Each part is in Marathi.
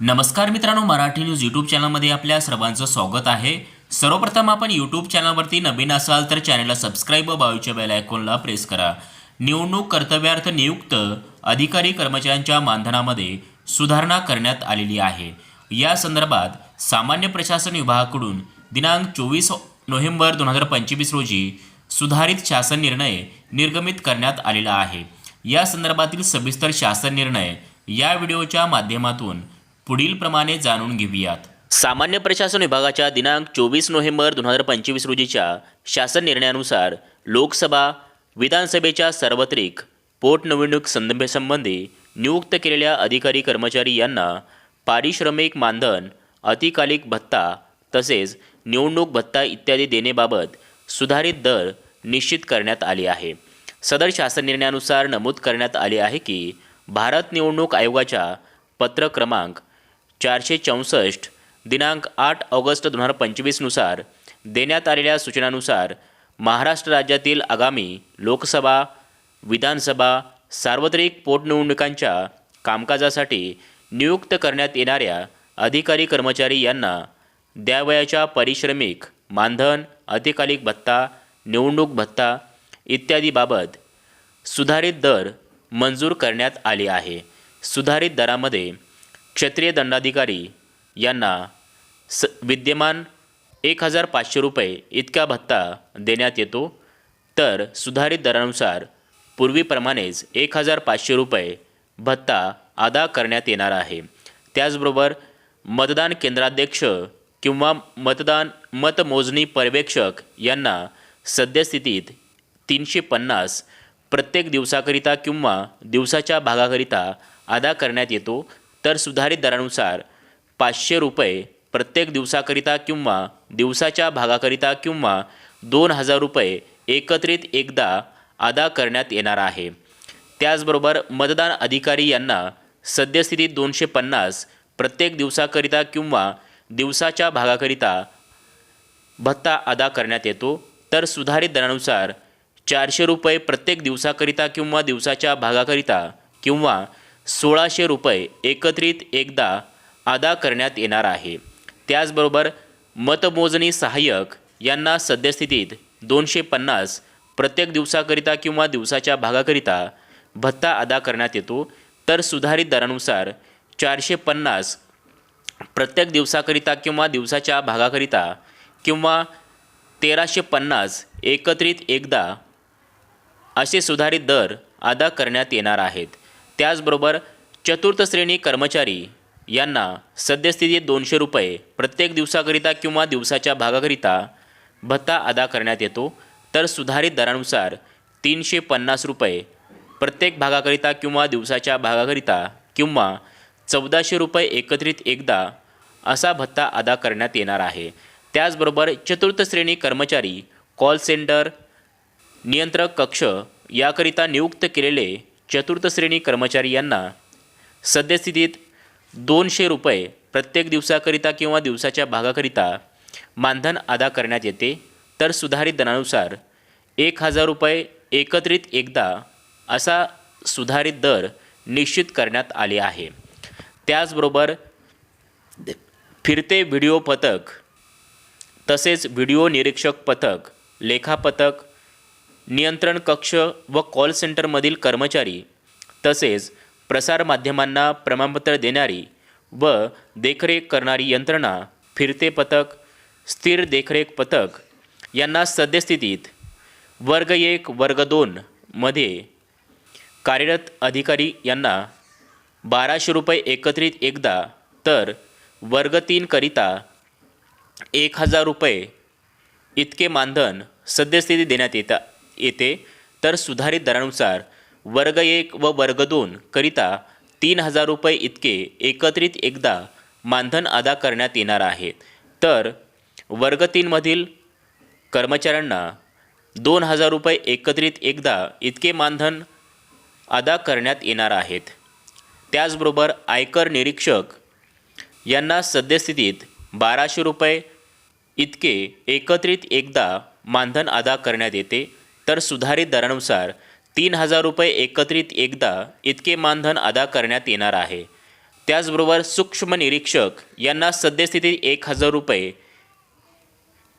नमस्कार मित्रांनो मराठी न्यूज यूट्यूब चॅनलमध्ये आपल्या सर्वांचं स्वागत आहे. सर्वप्रथम आपण यूट्यूब चॅनलवरती नवीन असाल तर चॅनलला सबस्क्राईब व बाजूच्या बेल आयकॉनला प्रेस करा. निवडणूक कर्तव्यार्थ नियुक्त अधिकारी कर्मचाऱ्यांच्या मानधनामध्ये सुधारणा करण्यात आलेली आहे. या संदर्भात सामान्य प्रशासन विभागाकडून दिनांक चोवीस नोव्हेंबर दोन हजार पंचवीस रोजी सुधारित शासन निर्णय निर्गमित करण्यात आलेला आहे. या संदर्भातील सविस्तर शासन निर्णय या व्हिडिओच्या माध्यमातून पुढील प्रमाणे जाणून घेऊयात. सामान्य प्रशासन विभागाच्या दिनांक चोवीस नोव्हेंबर दोन हजार पंचवीस रोजीच्या शासन निर्णयानुसार लोकसभा विधानसभेच्या सार्वत्रिक पोटनिवडणूक संदर्भासंबंधी नियुक्त केलेल्या अधिकारी कर्मचारी यांना पारिश्रमिक मानधन अतिकालिक भत्ता तसेच निवडणूक भत्ता इत्यादी देण्याबाबत सुधारित दर निश्चित करण्यात आले आहे. सदर शासन निर्णयानुसार नमूद करण्यात आले आहे की भारत निवडणूक आयोगाच्या पत्र क्रमांक चारशे चौसष्ट दिनांक आठ ऑगस्ट दोन हजार पंचवीसनुसार देण्यात आलेल्या सूचनानुसार महाराष्ट्र राज्यातील आगामी लोकसभा विधानसभा सार्वत्रिक पोटनिवडणुकांच्या कामकाजासाठी नियुक्त करण्यात येणाऱ्या अधिकारी कर्मचारी यांना द्यावयाच्या पारिश्रमिक मानधन अतिकालिक भत्ता निवडणूक भत्ता इत्यादीबाबत सुधारित दर मंजूर करण्यात आले आहे. सुधारित दरामध्ये क्षेत्रीय दंडाधिकारी यांना स विद्यमान एक हजार पाचशे रुपये इतका भत्ता देण्यात येतो. तर सुधारित दरानुसार पूर्वीप्रमाणेच एक हजार पाचशे रुपये भत्ता अदा करण्यात येणार आहे. त्याचबरोबर मतदान केंद्राध्यक्ष किंवा मतदान मतमोजणी पर्यवेक्षक यांना सद्यस्थितीत तीनशे पन्नास प्रत्येक दिवसाकरिता किंवा दिवसाच्या भागाकरिता अदा करण्यात येतो. तर सुधारित दरानुसार पाचशे रुपये प्रत्येक दिवसाकरिता किंवा दिवसाच्या भागाकरिता किंवा दोन हजार रुपये एकत्रित एकदा अदा करण्यात येणार आहे. त्याचबरोबर मतदान अधिकारी यांना सद्यस्थितीत दोनशे पन्नास प्रत्येक दिवसाकरिता किंवा दिवसाच्या भागाकरिता भत्ता अदा करण्यात येतो. तर सुधारित दरानुसार चारशे रुपये प्रत्येक दिवसाकरिता किंवा दिवसाच्या भागाकरिता किंवा सोळाशे रुपये एकत्रित एकदा अदा करण्यात येणार आहे. त्याचबरोबर मतमोजणी सहाय्यक यांना सद्यस्थितीत दोनशे पन्नास प्रत्येक दिवसाकरिता किंवा दिवसाच्या भागाकरिता भत्ता अदा करण्यात येतो. तर सुधारित दरानुसार चारशे पन्नास प्रत्येक दिवसाकरिता किंवा दिवसाच्या भागाकरिता किंवा तेराशे पन्नास एकत्रित एकदा असे सुधारित दर अदा करण्यात येणार आहेत. त्याचबरोबर चतुर्थ श्रेणी कर्मचारी यांना सद्यस्थितीत दोनशे रुपये प्रत्येक दिवसाकरिता किंवा दिवसाच्या भागाकरिता भत्ता अदा करण्यात येतो. तर सुधारित दरानुसार तीनशे पन्नास रुपये प्रत्येक भागाकरिता किंवा दिवसाच्या भागाकरिता किंवा चौदाशे रुपये एकत्रित एकदा असा भत्ता अदा करण्यात येणार आहे. त्याचबरोबर चतुर्थ श्रेणी कर्मचारी कॉल सेंटर नियंत्रक कक्ष याकरिता नियुक्त केलेले चतुर्थ श्रेणी कर्मचारी यांना सद्यस्थितीत दोनशे रुपये प्रत्येक दिवसाकरिता किंवा दिवसाच्या भागाकरिता मानधन अदा करण्यात येते. तर सुधारित दरानुसार एक हजार रुपये एकत्रित एकदा असा सुधारित दर निश्चित करण्यात आले आहे. त्याचबरोबर फिरते व्हिडिओ पथक तसेच व्हिडिओ निरीक्षक पथक लेखापथक नियंत्रण कक्ष व कॉल सेंटरमधील कर्मचारी तसेच प्रसारमाध्यमांना प्रमाणपत्र देणारी व देखरेख करणारी यंत्रणा फिरते पथक स्थिर देखरेख पथक यांना सद्यस्थितीत वर्ग एक वर्ग दोनमध्ये कार्यरत अधिकारी यांना बाराशे रुपये एकत्रित एकदा तर वर्ग तीनकरिता एक हजार रुपये इतके मानधन सद्यस्थिती देण्यात येतात येते तर सुधारित दरानुसार वर्ग एक व वर्ग दोन करिता तीन हजार रुपये इतके एकत्रित एकदा मानधन अदा करण्यात येणार आहे. तर वर्ग तीनमधील कर्मचाऱ्यांना दोन हजार रुपये एकत्रित एकदा इतके मानधन अदा करण्यात येणार आहेत. त्याचबरोबर आयकर निरीक्षक यांना सद्यस्थितीत बाराशे रुपये इतके एकत्रित एकदा मानधन अदा करण्यात येते. तर सुधारित दरानुसार तीन हजार रुपये एकत्रित एकदा इतके मानधन अदा करण्यात येणार आहे. त्याचबरोबर सूक्ष्म निरीक्षक यांना सद्यस्थितीत एक हजार रुपये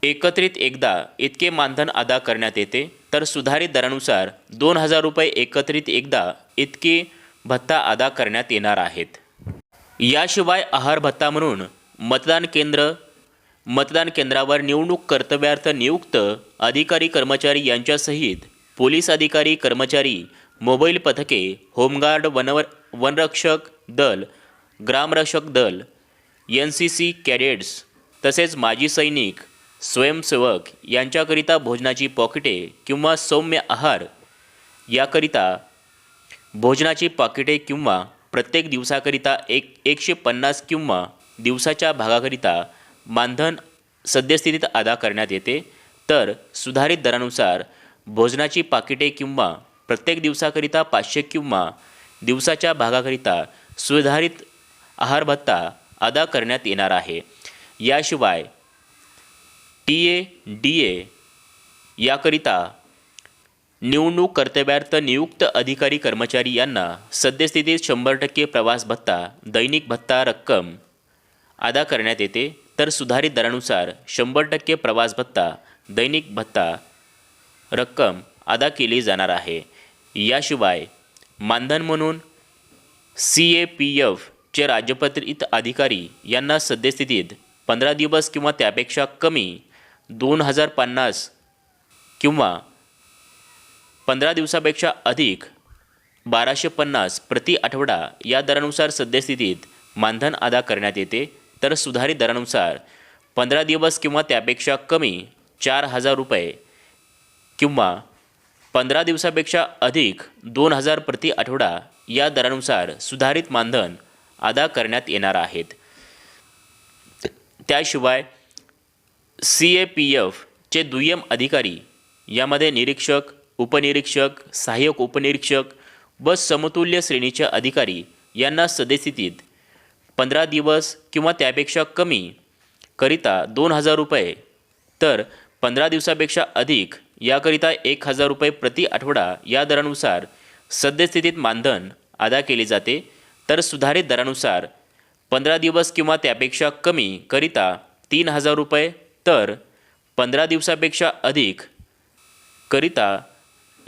एकत्रित एकदा इतके मानधन अदा करण्यात येते. तर सुधारित दरानुसार दोन हजार रुपये एकत्रित एकदा इतके भत्ता अदा करण्यात येणार आहेत. याशिवाय आहार भत्ता म्हणून मतदान केंद्र मतदान केंद्रावर निवडणूक कर्तव्यार्थ नियुक्त अधिकारी कर्मचारी यांच्यासहित पोलीस अधिकारी कर्मचारी मोबाईल पथके होमगार्ड वनवर वनरक्षक दल ग्रामरक्षक दल एन सी सी कॅडेट्स तसेच माजी सैनिक स्वयंसेवक यांच्याकरिता भोजनाची पॉकेटे किंवा सौम्य आहार याकरिता भोजनाची पाकिटे किंवा प्रत्येक दिवसाकरिता एक एकशे पन्नास किंवा दिवसाच्या भागाकरिता मानधन सद्यस्थितीत अदा करण्यात येते. तर सुधारित दरानुसार भोजनाची पाकिटे किंवा प्रत्येक दिवसाकरिता पाचशे किंवा दिवसाच्या भागाकरिता सुधारित आहार भत्ता अदा करण्यात येणार आहे. याशिवाय टी ए डी ए याकरिता निवडणूक कर्तव्यार्थ नियुक्त अधिकारी कर्मचारी यांना सद्यस्थितीत शंभर टक्के प्रवास भत्ता दैनिक भत्ता रक्कम अदा करण्यात येते. तर सुधारित दरानुसार शंभर टक्के प्रवास भत्ता दैनिक भत्ता रक्कम अदा केली जाणार आहे. याशिवाय मानधन म्हणून सी ए पी एफचे राज्यपत्रित अधिकारी यांना सद्यस्थितीत पंधरा दिवस किंवा त्यापेक्षा कमी दोन हजार पन्नास किंवा पंधरा दिवसापेक्षा अधिक बाराशे पन्नास प्रति आठवडा या दरानुसार सद्यस्थितीत मानधन अदा करण्यात येते. तर सुधारित दरानुसार पंधरा दिवस किंवा त्यापेक्षा कमी चार हजार रुपये किंवा पंधरा दिवसापेक्षा अधिक दोन हजार प्रति आठवडा या दरानुसार सुधारित मानधन अदा करण्यात येणार आहेत. त्याशिवाय सी ए पी एफचे दुय्यम अधिकारी यामध्ये निरीक्षक उपनिरीक्षक सहाय्यक उपनिरीक्षक व समतुल्य श्रेणीचे अधिकारी यांना सद्यस्थितीत पंधरा दिवस किंवा त्यापेक्षा कमी करिता दोन हजार रुपये. तर पंधरा दिवसापेक्षा अधिक याकरिता एक हजार रुपये प्रति आठवडा या दरानुसार सद्यस्थितीत मानधन अदा केले जाते. तर सुधारित दरानुसार पंधरा दिवस किंवा त्यापेक्षा कमी करिता तीन हजार रुपये. तर पंधरा दिवसापेक्षा अधिक करिता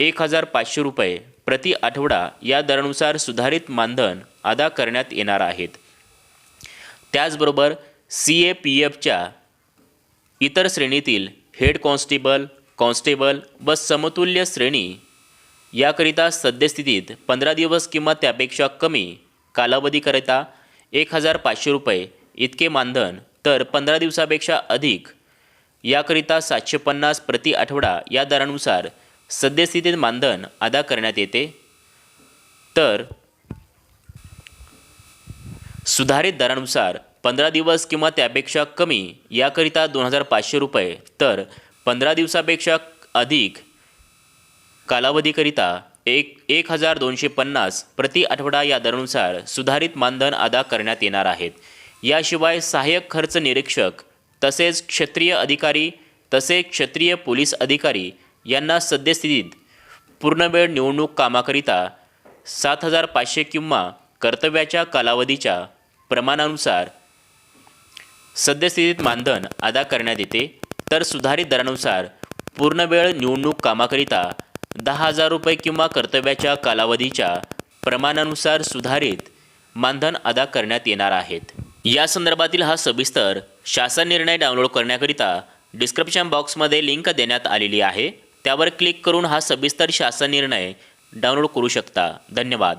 एक हजार पाचशे रुपये प्रति आठवडा या दरानुसार सुधारित मानधन अदा करण्यात येणार आहेत. त्याचबरोबर सी ए पी एफच्या इतर श्रेणीतील हेड कॉन्स्टेबल कॉन्स्टेबल व समतुल्य श्रेणी याकरिता सद्यस्थितीत पंधरा दिवस किंवा त्यापेक्षा कमी कालावधीकरिता एक हजार पाचशे रुपये इतके मानधन तर पंधरा दिवसापेक्षा अधिक याकरिता सातशे पन्नास प्रति आठवडा या दरानुसार सद्यस्थितीत मानधन अदा करण्यात येते. तर सुधारित दरानुसार पंधरा दिवस किंवा त्यापेक्षा कमी याकरिता दोन हजार पाचशे रुपये तर पंधरा दिवसापेक्षा अधिक कालावधीकरिता एक एक हजार दोनशे पन्नास प्रति आठवडा या दरानुसार सुधारित मानधन अदा करण्यात येणार आहेत. याशिवाय सहाय्यक खर्च निरीक्षक तसेच क्षेत्रीय अधिकारी तसेच क्षेत्रीय पोलीस अधिकारी यांना सद्यस्थितीत पूर्णवेळ निवडणूक कामाकरिता सात हजार पाचशे किंवा कर्तव्याच्या कालावधीच्या प्रमाणानुसार सद्यस्थितीत मानधन अदा करण्यात येते तर सुधारित दरानुसार पूर्णवेळ निवडणूक कामाकरिता दहा हजार रुपये किंवा कर्तव्याच्या कालावधीच्या प्रमाणानुसार सुधारित मानधन अदा करण्यात येणार आहेत. या संदर्भातील हा सविस्तर शासन निर्णय डाउनलोड करण्याकरिता डिस्क्रिप्शन बॉक्समध्ये लिंक देण्यात आलेली आहे. त्यावर क्लिक करून हा सविस्तर शासन निर्णय डाउनलोड करू शकता. धन्यवाद.